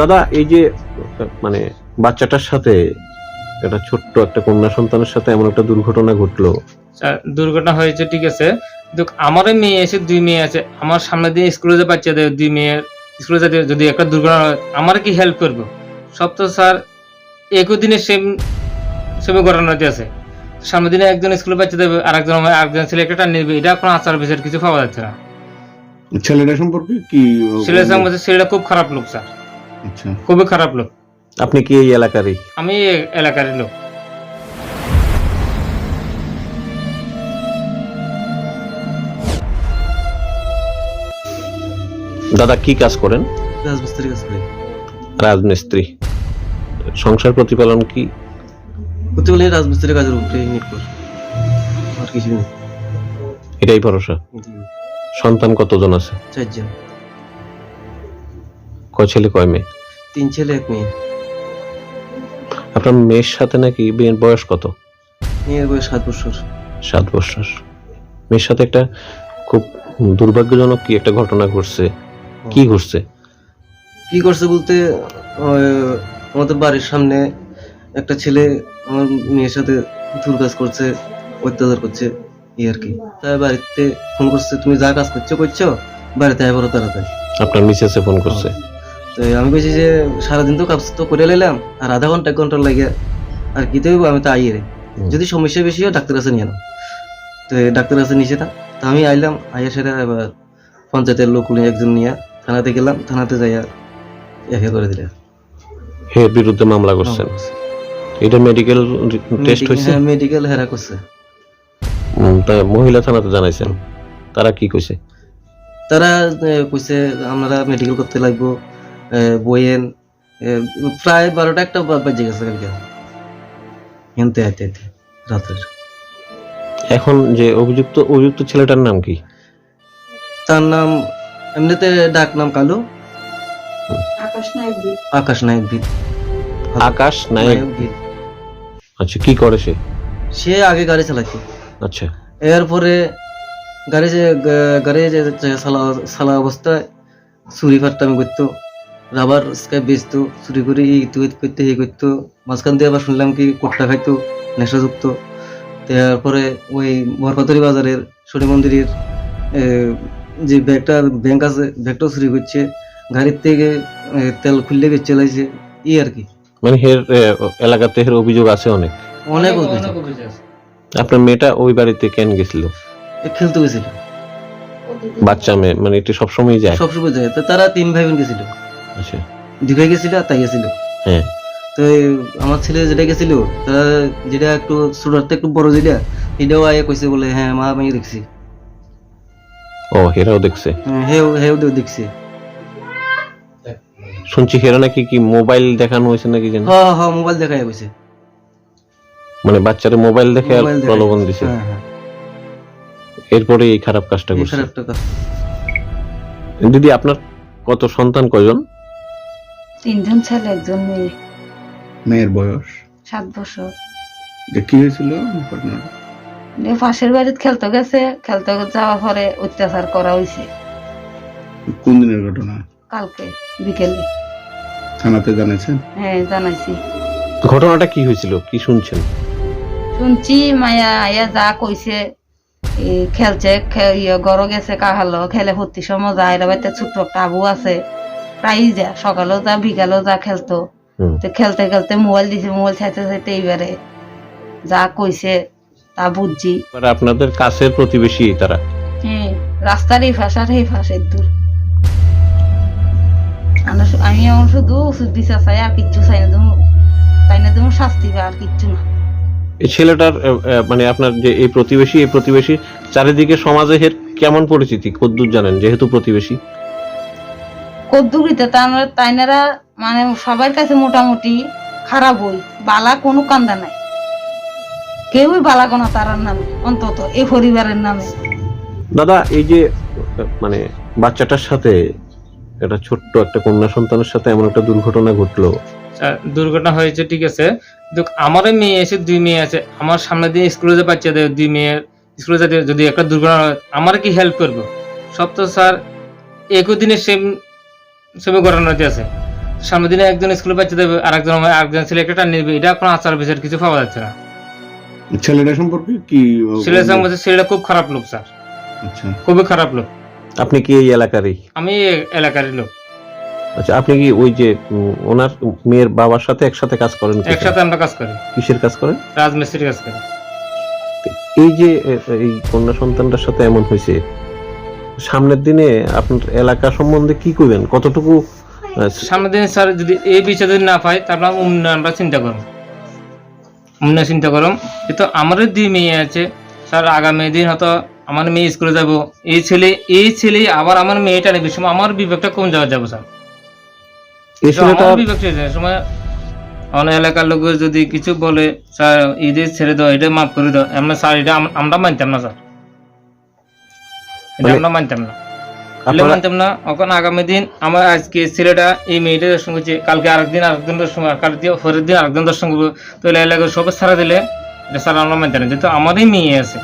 দাদা এই যে মানে বাচ্চাটার সাথে একটা ছোট্ট একটা কন্যা সন্তানের সাথে এমন একটা দুর্ঘটনা ঘটলো। দুর্ঘটনা হয়েছে ঠিক আছে। কিন্তু আমারও মেয়ে আছে দুই মেয়ে আছে। আমার সামনে দিয়ে স্কুলে যে বাচ্চাদের দুই মেয়ের স্কুলে যাতে যদি একটা দুর্ঘটনা হয় আমার কি হেল্প করব? সব তো স্যার একই দিনে সেম সেম ঘটনাতে আছে। সামনের দিনে একজন স্কুলে বাচ্চা দেবে আর একজন আরেকজন ছেলে একটা টান নেবে। এটা কোনো আচার বিচার কিছু পাওয়া যাচ্ছে না। ছেলেটা সম্পর্কে কি ছেলের সঙ্গে ছেলেটা খুব খারাপ লোক স্যার আচ্ছা। খুবই খারাপ লোক। আপনি কি এই এলাকারই? আমি এই এলাকার লোক। দাদা কি কাজ করেন? রাজমিস্ত্রির কাছে করি। রাজমিস্ত্রি। সংসার প্রতিপালন কি? প্রতিবেলা রাজমিস্ত্রির কাজের উপরে নির্ভর। আর কিছু নেই। এটাই ভরসা। সন্তান কতজন আছে? চারজন। কয় ছেলে কয় মেয়ে? তিন ছেলে এক মেয়ে। আপনার মেয়ের সাথে নাকি মেয়ের বয়স কত? মেয়ের বয়স সাত বছর। সাত বছর। মেয়ের সাথে একটা খুব দুর্ভাগ্যজনক কি একটা ঘটনা ঘটছে? কি ঘটছে? কি করছে বলতে আমাদের বাড়ির সামনে একটা ছেলে আমার মেয়ের সাথে দুর্কাজ করছে অত্যাচার করছে এই আর কি। তাই বাড়িতে ফোন করছে তুমি যা কাজ করছ করছ? বাড়িতে আয় বড় তাড়াতাড়ি। আপনার মিসেসে ফোন করছে। তো আমি কইছি যে সারাদিন তো কাজ তো করে নিলাম আর আধা ঘণ্টা এক ঘণ্টা লাগে আর কি তো আমি তো আইয়ে রে। যদি সমস্যা বেশি হয় ডাক্তার কাছে নিয়ে নাও। তো ডাক্তার কাছে নিচে না তো আমি আইলাম আইয়া সেটা এবার পঞ্চায়েতের লোক নিয়ে একজন নিয়ে থানাতে গেলাম থানাতে যাইয়া এফআইআর করে দিলে। হে বিরুদ্ধে মামলা করছেন এটা মেডিকেল টেস্ট হয়েছে মেডিকেল হেরা করছে। তা মহিলা থানাতে জানাইছেন। তারা কি কইছে? তারা কইছে আপনারা মেডিকেল করতে লাগবো। বইয়েন প্রায় বারোটা একটা বাজে গেছে কালকে। হেনতে আইতে আইতে রাতের। এখন যে অভিযুক্ত অভিযুক্ত ছেলেটার নাম কি? তার নাম এমনিতে ডাক নাম কালু। আকাশ নায়ক আকাশ নায়ক আকাশ নায়ক আচ্ছা কি করে সে? সে আগে গাড়ি চালাইতো। আচ্ছা। এরপরে গাড়ি যে গাড়ি যে যে চালা চালা অবস্থায় চুরি ফাট্টামি করতো। রাবার স্কাই বেচতো চুরি করে ই ইতো ইতো করতে ই করতো। মাঝখান দিয়ে আবার শুনলাম কি কোট্টা খাইতো নেশাযুক্ত তারপরে ওই বরপাতরি বাজারের শনি মন্দিরের যে ব্যাগটা ব্যাংক আছে ব্যাগটাও চুরি করছে। গাড়ির থেকে তেল খুললে গিয়ে চালাইছে ই আর কি। মানে হের এলাকাতে হের অভিযোগ আছে অনেক? অনেক অভিযোগ। অভিযোগ আছে। আপনার মেয়েটা ওই বাড়িতে কেন গেছিল? খেলতে গেছিল। বাচ্চা মেয়ে মানে এটা সবসময় যায়? সবসময় যায়। তো তারা তিন ভাই বোন গেছিল। আচ্ছা। গেছিল আর তাই গেছিল। হ্যাঁ। তো আমার ছেলে যেটা গেছিল যেটা একটু ছোটতে একটু বড় যেটা এটাও আয়ে কইছে বলে হ্যাঁ মা আমি দেখছি। ও হেরাও দেখছে? হ্যাঁ, হেও হেও দেও শুনছি হেরা নাকি কি মোবাইল দেখানো হয়েছে নাকি জানি? হ্যাঁ হ্যাঁ মোবাইল দেখাই কইছে মানে বাচ্চারা মোবাইল দেখে আর প্রলোভন দিছে? হ্যাঁ হ্যাঁ। এরপরে এই খারাপ কাজটা করছে। দিদি আপনার কত সন্তান কয়জন? তিনজন ছেলে একজন মেয়ে। মেয়ের বয়স? সাত বছর। যে কি হয়েছিল ঘটনাটা? পাশের বাড়িতে খেলতে গেছে খেলতে যাওয়ার পরে অত্যাচার করা হয়েছে। কোন দিনের ঘটনা? কালকে বিকেলে। থানাতে জানাইছেন? হ্যাঁ জানাইছি। ঘটনাটা কি হয়েছিল? কি শুনছেন? শুনছি মায়া আয়া যা কইছে এ, খেলছে খে- ইয়ে গড় গেছে কাহালো খেলে ভর্তি সময় যায় এরা বাড়িতে ছোট্ট একটা আবু আছে। প্রায়ই যা সকালেও যা বিকালেও যা খেলতো। তো খেলতে খেলতে মোবাইল দিছে মোবাইল চাইতে চাইতে এইবারে যা কইছে তা বুঝছি। এবারে আপনাদের কাছের প্রতিবেশী তারা? হ্যাঁ রাস্তার এই ফাঁস আর এই ফাঁসের দূর। আমি এখন শুধু ওষুধ দিতে চাই আর কিচ্ছু চাই না তুমি তাই না তুমি শাস্তি পাই আর কিচ্ছু না। এই ছেলেটার মানে আপনার যে এই প্রতিবেশী এই প্রতিবেশী চারিদিকে সমাজে হের কেমন পরিচিতি? কদ্দূর জানেন যেহেতু প্রতিবেশী। কদ্দুরিতে তারা তাইনারা মানে সবার কাছে মোটামুটি খারাপ হই। বালা কোনো কান্দা নাই। কেউই বালা কোনো তারার নামে অন্তত এই পরিবারের নামে দাদা এই যে মানে বাচ্চাটার সাথে একটা ছোট্ট একটা কন্যা সন্তানের সাথে এমন একটা দুর্ঘটনা ঘটলো। দুর্ঘটনা হয়েছে ঠিক আছে। কিন্তু আমারও মেয়ে এসে দুই মেয়ে আছে। আমার সামনে দিয়ে স্কুলে যে বাচ্চাদের দুই মেয়ের স্কুলে যাতে যদি একটা দুর্ঘটনা হয় আমার কি হেল্প করব? সব তো স্যার একই দিনে সেম ঘটনাতে আছে। সামনের দিনে একজন স্কুলে বাচ্চা দেবে আর একজন আরেকজন ছেলে একটা টান নেবে। এটা কোনো আচার বিচার কিছু পাওয়া যাচ্ছে না। ছেলেটা সম্পর্কে কি বলছে, ছেলেটা খুব খারাপ লোক স্যার। আচ্ছা। খুবই খারাপ লোক। আপনি কি এই এলাকারই? আমি এলাকারই লোক। আচ্ছা আপনি কি ওই যে ওনার মেয়ের বাবার সাথে একসাথে কাজ করেন একসাথে আমরা কাজ করি। কিসের কাজ করেন? রাজমিস্ত্রির কাজ করি। এই যে এই কন্যা সন্তানটার সাথে এমন হয়েছে সামনের দিনে আপনার এলাকা সম্বন্ধে কি করবেন? কতটুকু সামনের দিনে স্যার যদি এই বিচার যদি না পাই তারপর আমরা চিন্তা করুন উন্নয়ন চিন্তা করুন কিন্তু আমারও দুই মেয়ে আছে। স্যার আগামী দিন হয়তো আমার মেয়ে স্কুলে যাব। এই ছেলে এই ছেলে আবার আমার মেয়েটা নেবে। সময় আমার বিবেকটা কোন জায়গায় যাব স্যার? আমার বিবেকটা সময় এলাকার লোক যদি কিছু বলে স্যার ঈদের ছেড়ে দাও এটা মাফ করে দাও। আমরা স্যার এটা আমরা মানতাম না স্যার। এটা আমরা মানতাম না। মানতাম না। এখন আগামী দিন আমার আজকে ছেলেটা এই মেয়েটা দর্শন করছে। কালকে আরেকদিন আরেকদিন দর্শন কালকে পরের দিন দর্শন করব। সবাই সারা দিলে এটা আমরা মানতাম না যেহেতু আমারই মেয়ে আছে।